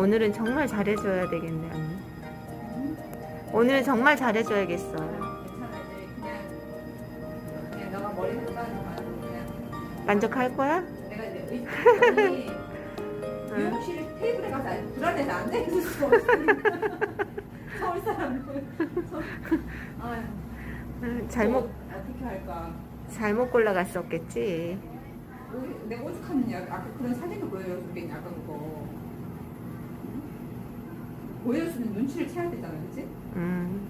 오늘은 정말 잘해줘야 되겠네 언니. 오늘 정말 잘해줘야겠어. 괜찮아 이제 그냥 그냥 너가 머리 깎아는 거 그냥 만족할 거야? 내가 이제 의사님이 미용실 테이블에 가서 아주 불안해서 안 내줄 수가 없으니까 서울 사람들 아휴 응, 잘못 또 어떻게 할까 잘못 골라갔었겠지. 오- 내가 오죽하느냐 아까 그런 사진을 보여줬겠냐 아까 그거 응? 보여주는 눈치를 채야 되잖아 그치? 음.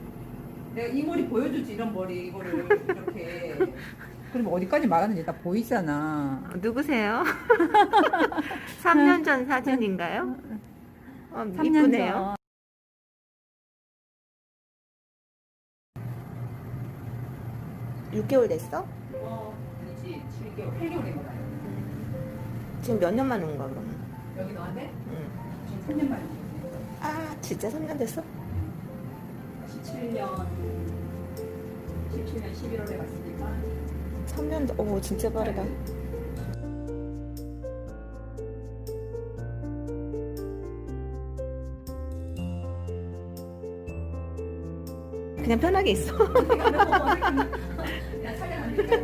내가 이 머리 보여주지 이런 머리 이거를 이렇게 그럼 어디까지 말하는지 다 보이잖아 어, 누구세요? 3년 전 사진인가요? 어, 이쁘네요. 6개월 됐어? 어 아니지 7개월 8개월 된 거다 지금 몇 년 만에 온 거야 그러면? 여기 너한테 응. 지금 3년 만에 아 진짜 3년 됐어? 17년 17년 11월에 갔으니까 3년 오 진짜 빠르다. 그냥 편하게 있어. 야 촬영 안 된다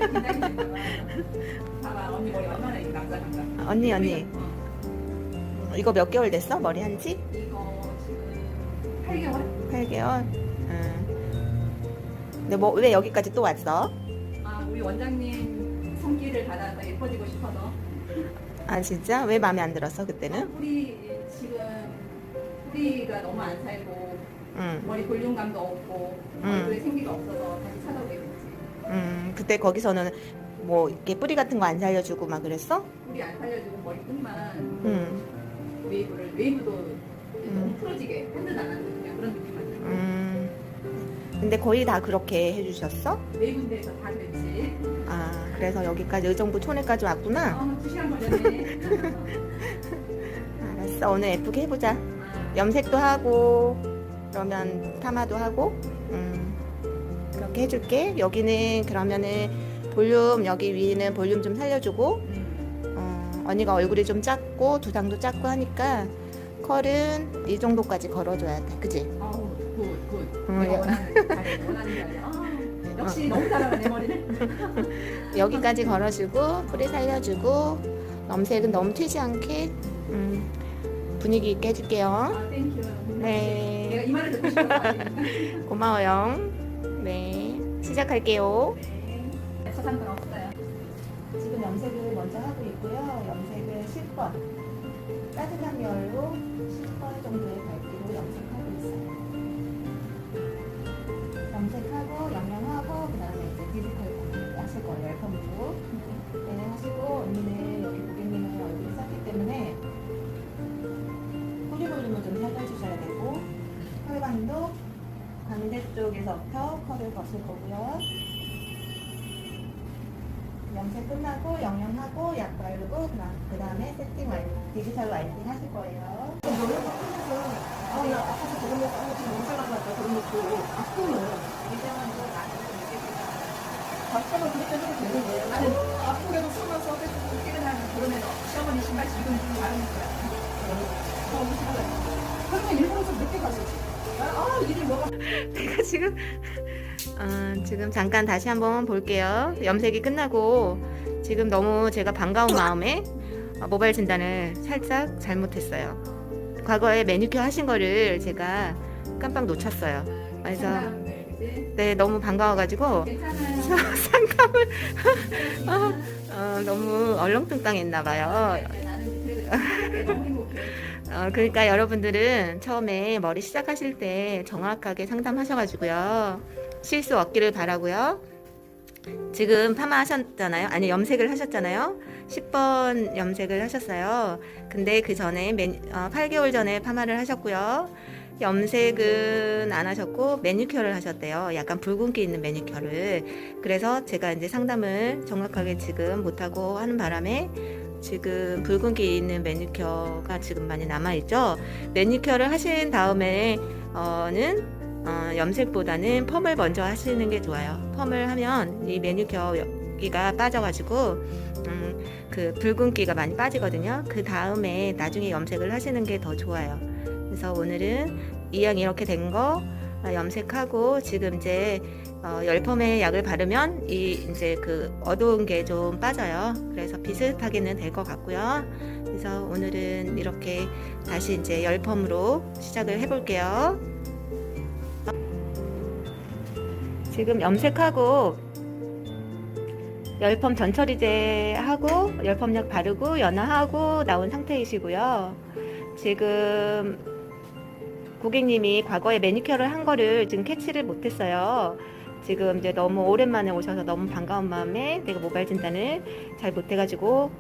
봐봐 언니 머리 얼마나 언니 언니 어, 이거 몇 개월 됐어? 머리 한지? 이거 지금 8개월? 8개월. 응. 근데 뭐 왜 여기까지 또 왔어? 아 우리 원장님 손길을 받아서 예뻐지고 싶어서 아 진짜? 왜 마음에 안 들었어 그때는? 뿌리 지금 뿌리가 너무 안 살고 응. 머리 볼륨감도 없고 음. 얼굴에 생기가 없어서 다시 찾아오게 됐지 음 그때 거기서는 뭐 이렇게 뿌리 같은 거 안 살려주고 막 그랬어? 뿌리 안 살려주고 머리끝만 응. 웨이브를 웨이브도 음. 너무 풀어지게 근데 거의 다 그렇게 해주셨어? 네 군데에서 다 그랬지 아 그래서 여기까지 의정부 촌에까지 왔구나. 아, 두 시간 걸렸네 알았어 오늘 예쁘게 해보자. 아, 염색도 하고 그러면 파마도 하고 음, 그렇게 해줄게. 여기는 그러면은 볼륨 여기 위는 볼륨 좀 살려주고 음. 어, 언니가 얼굴이 좀 작고 두상도 작고 하니까 컬은 이 정도까지 걸어줘야 돼. 그지? 음, 내가 야. 원하는 자리 원하는 자리 아, 역시 너무 잘하네 내 머리는 여기까지 걸어주고 뿌리 살려주고 염색은 너무 튀지 않게 음, 분위기 있게 해줄게요. 아 땡큐 네. 내가 이 말을 듣고 싶어서 말이니까 고마워요. 네, 시작할게요. 네 없어요 지금 염색을 먼저 하고 있고요. 염색을 10번. 따뜻한 열로 10번 정도의 밝기로 염색하고 있어요. 염색하고 영양하고 그 다음에 이제 디지털 하실 거예요. 웰컴으로. 네, 하시고 언니는 여기 고객님은 얼굴이 작기 때문에 뿌리 볼륨을 좀 살려주셔야 되고 혈관도 반대쪽에서부터 컬을 거실 거고요. 염색 끝나고 영양하고 그 다음에 세팅 와이 디지털 와이팅 하실 거예요. 해도 그런 시어머니 신발 지금 좀 다른 거야. 어, 무슨. 그러면 좀 늦게 가셨지. 아, 뭐가. 내가 지금 어, 지금 잠깐 다시 한번 볼게요. 염색이 끝나고 지금 너무 제가 반가운 마음에 어, 모발 진단을 살짝 잘못했어요. 과거에 매니큐어 하신 거를 제가 깜빡 놓쳤어요. 그래서? 네 너무 반가워가지고 상담을 어, 어, 너무 얼렁뚱땅했나 봐요. 나는 그래도 너무 행복해 어, 그러니까 여러분들은 처음에 머리 시작하실 때 정확하게 상담하셔가지고요. 실수 없기를 바라고요. 지금 파마 하셨잖아요. 아니, 염색을 하셨잖아요. 10번 염색을 하셨어요. 근데 그 전에 8개월 전에 파마를 하셨고요. 염색은 안 하셨고 매니큐어를 하셨대요. 약간 붉은기 있는 매니큐어를. 그래서 제가 이제 상담을 정확하게 지금 못하고 하는 바람에 지금 붉은기 있는 매니큐어가 지금 많이 남아있죠. 매니큐어를 하신 다음에 어는 어, 염색보다는 펌을 먼저 하시는 게 좋아요. 펌을 하면 이 매니큐어 여기가 빠져가지고 음, 그 붉은기가 많이 빠지거든요. 그 다음에 나중에 염색을 하시는 게 더 좋아요. 그래서 오늘은 이왕 이렇게 된 거 염색하고 지금 이제 어, 열펌의 약을 바르면 이 이제 그 어두운 게 좀 빠져요. 그래서 비슷하게는 될 것 같고요. 그래서 오늘은 이렇게 다시 이제 열펌으로 시작을 해볼게요. 지금 염색하고 열펌 전처리제 하고 열펌약 바르고 연화하고 나온 상태이시고요. 지금 고객님이 과거에 매니큐어를 한 거를 지금 캐치를 못했어요. 지금 이제 너무 오랜만에 오셔서 너무 반가운 마음에 내가 모발 진단을 잘 못해가지고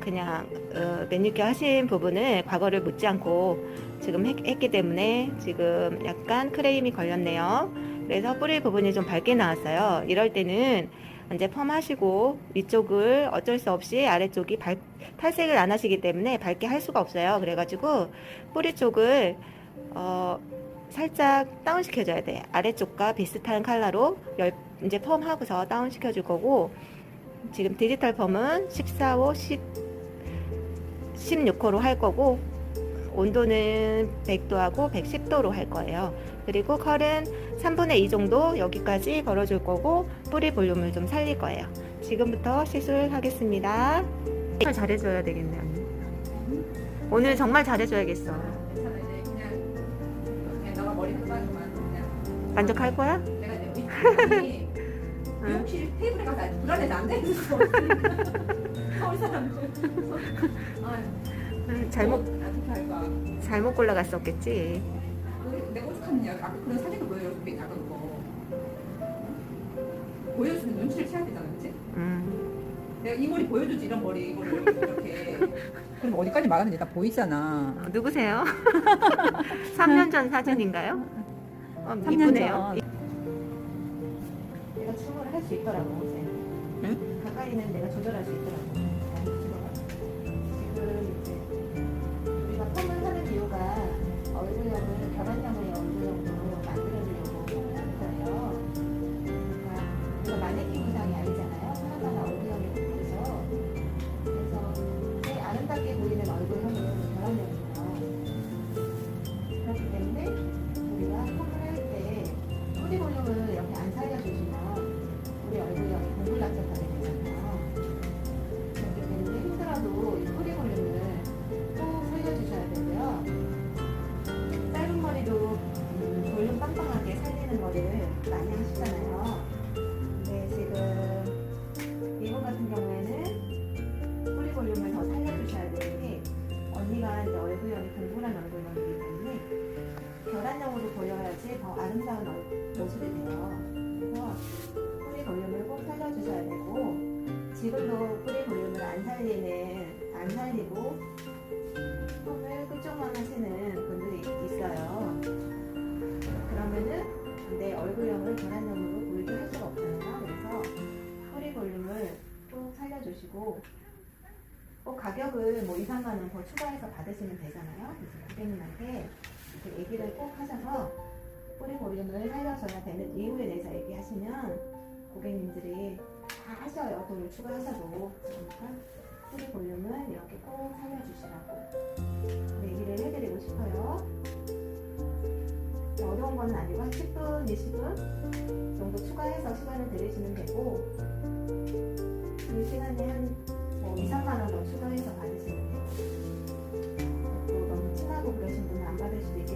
그냥 어, 매니큐어 하신 부분을 과거를 묻지 않고 지금 했, 했기 때문에 지금 약간 크레임이 걸렸네요. 그래서 뿌리 부분이 좀 밝게 나왔어요. 이럴 때는 이제 펌 하시고 위쪽을 어쩔 수 없이 아래쪽이 밝, 탈색을 안 하시기 때문에 밝게 할 수가 없어요. 그래가지고 뿌리 쪽을 어, 살짝 다운 시켜줘야 돼. 아래쪽과 비슷한 컬러로 열, 이제 펌 하고서 다운 시켜줄 거고 지금 디지털 펌은 14호, 10, 16호로 할 거고 온도는 100도하고 110도로 할 거예요. 그리고 컬은 3분의 2 정도 여기까지 걸어줄 거고 뿌리 볼륨을 좀 살릴 거예요. 지금부터 시술하겠습니다. 정말 잘해줘야 되겠네 언니. 오늘 정말 잘해줘야겠어. 만족할 거야? 내가 이 미용실 테이블에 가서 불안해서 안 되는 거 서울 사람들 음, 잘못 할까 잘못 골라갔었겠지. 그 내가 오죽하느냐 아까 그런 사진을 보여줬어 그 작은 거 보여주면 눈치를 채야 되잖아 그치? 음, 내가 이 머리 보여주지 이런 머리 이거를 이렇게 그럼 어디까지 말하는지 다 보이잖아 어, 누구세요? 3년 전 사진인가요? 어, 3년 이쁘네요. 전. 내가 춤을 할수 있더라고. 응? 가까이는 내가 조절할 수 있더라고. 지금도 뿌리 볼륨을 안 살리는 안 살리고 펌을 끝쪽만 하시는 분들이 있어요. 그러면은 내 얼굴형을 계란형으로 보이게 할 수가 없잖아요. 그래서 뿌리 볼륨을 꼭 살려주시고 꼭 가격을 뭐 2, 3만 원 더 추가해서 받으시면 되잖아요. 그래서 고객님한테 그 얘기를 꼭 하셔서 뿌리 볼륨을 살려줘야 되는 이유에 대해서 얘기하시면 고객님들이 다 하셔요. 돈을 추가하셔도. 그러니까 뿌리 볼륨을 이렇게 꼭 살려주시라고 얘기를 해드리고 싶어요. 어려운 건 아니고 한 10분, 20분 정도 추가해서 시간을 들이시면 되고 그 시간에 한뭐 2, 3만 원 더 추가해서 받으시면 돼요. 또 너무 친하고 그러신 분은 안 받을 수도 있겠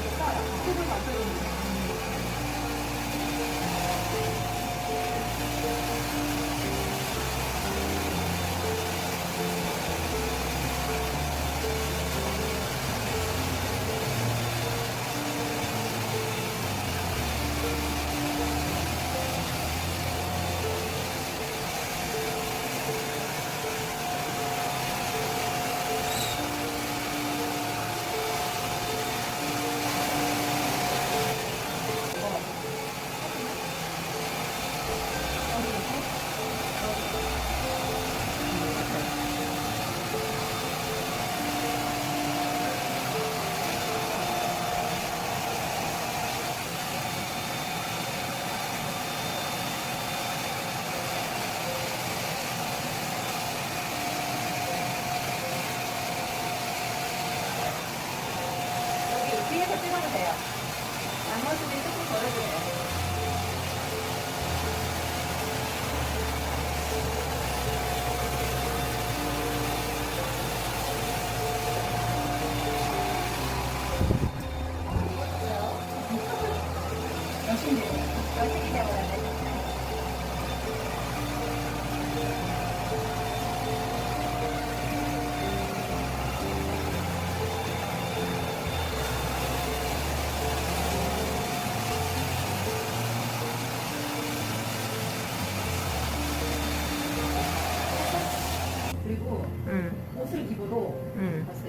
응, 옷을 입어도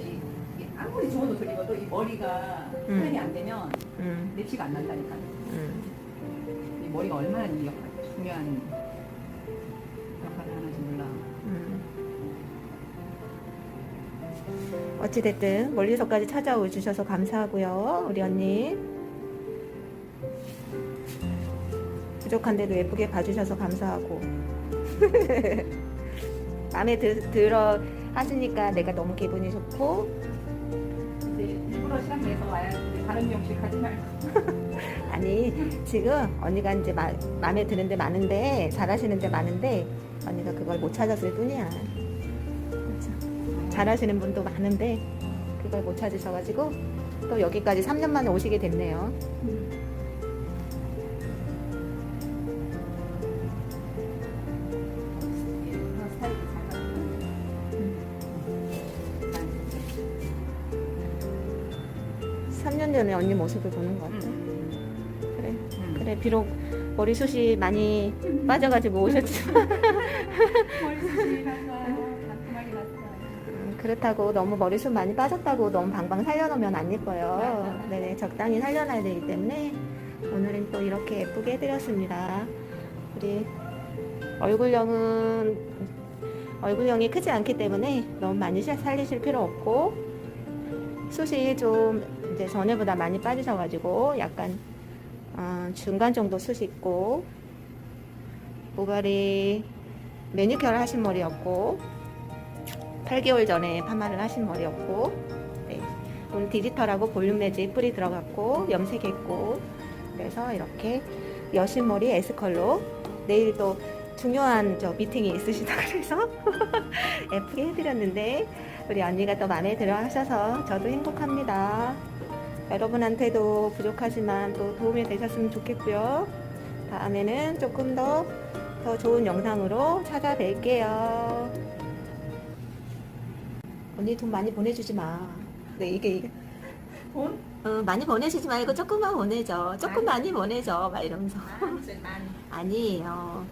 이 이게 아무리 좋은 옷을 입어도 이 머리가 음. 표현이 안 되면 응, 내 티가 안 난다니까. 응. 이 머리가 얼마나 이 역할, 중요한 역할을 하는지 몰라. 음. 어찌됐든 멀리서까지 찾아오 주셔서 감사하고요 우리 언니 부족한데도 예쁘게 봐주셔서 감사하고 마음에 드, 들어 하시니까 내가 너무 기분이 좋고 이제 일부러 시간 내서 와야 돼. 다른 미용실 가지 말고. 아니 지금 언니가 이제 마, 마음에 드는 데 많은데 잘하시는 데 많은데 언니가 그걸 못 찾았을 뿐이야 그렇죠. 잘하시는 분도 많은데 그걸 못 찾으셔가지고 또 여기까지 3년 만에 오시게 됐네요 전에 언니 모습을 보는 것 같아. 그래. 그래, 비록 머리숱이 많이 빠져가지고 오셨지만. 음, 그렇다고 너무 머리숱 많이 빠졌다고 너무 방방 살려놓으면 안 예뻐요. 네네, 적당히 살려놔야 되기 때문에 오늘은 또 이렇게 예쁘게 해드렸습니다. 우리 얼굴형은 얼굴형이 크지 않기 때문에 너무 많이 살리실 필요 없고 숱이 좀 이제 전에보다 많이 빠지셔가지고 약간 어, 중간 정도 숱이 있고 모발이 매니큐어를 하신 머리였고 8개월 전에 파마를 하신 머리였고 네. 오늘 디지털하고 볼륨 매직 뿌리 들어갔고 염색했고 그래서 이렇게 여신머리 S컬로 내일 또 중요한 저 미팅이 있으시다 그래서 예쁘게 해드렸는데 우리 언니가 또 마음에 들어 하셔서 저도 행복합니다. 여러분한테도 부족하지만 또 도움이 되셨으면 좋겠고요. 다음에는 조금 더, 더 좋은 영상으로 찾아뵐게요. 언니 돈 많이 보내주지 마. 네, 이게, 이게. 돈? 어, 많이 보내주지 말고 조금만 보내줘. 조금 많이 보내줘. 막 이러면서. 아니에요.